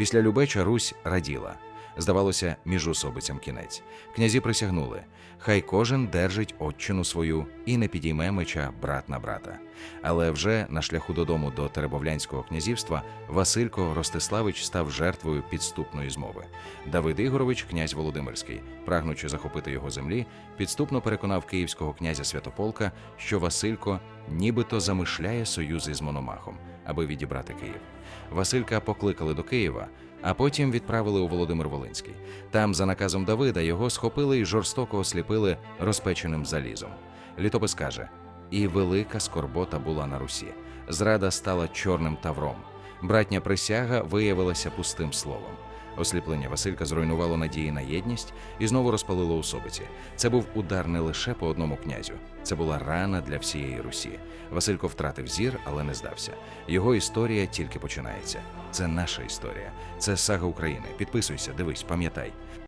Після Любеча Русь раділа. Здавалося, міжусобицям кінець. Князі присягнули: хай кожен держить отчину свою і не підійме меча брат на брата. Але вже на шляху додому до Теребовлянського князівства Василько Ростиславич став жертвою підступної змови. Давид Ігорович, князь Володимирський, прагнучи захопити його землі, підступно переконав київського князя Святополка, що Василько нібито замишляє союз із Мономахом, аби відібрати Київ. Василька покликали до Києва, а потім відправили у Володимир Волинський. Там, за наказом Давида, його схопили і жорстоко осліпили розпеченим залізом. Літопис каже: і велика скорбота була на Русі. Зрада стала чорним тавром. Братня присяга виявилася пустим словом. Осліплення Василька зруйнувало надії на єдність і знову розпалило особиці. Це був удар не лише по одному князю, це була рана для всієї Русі. Василько втратив зір, але не здався. Його історія тільки починається. Це наша історія, це сага України. Підписуйся, дивись, пам'ятай.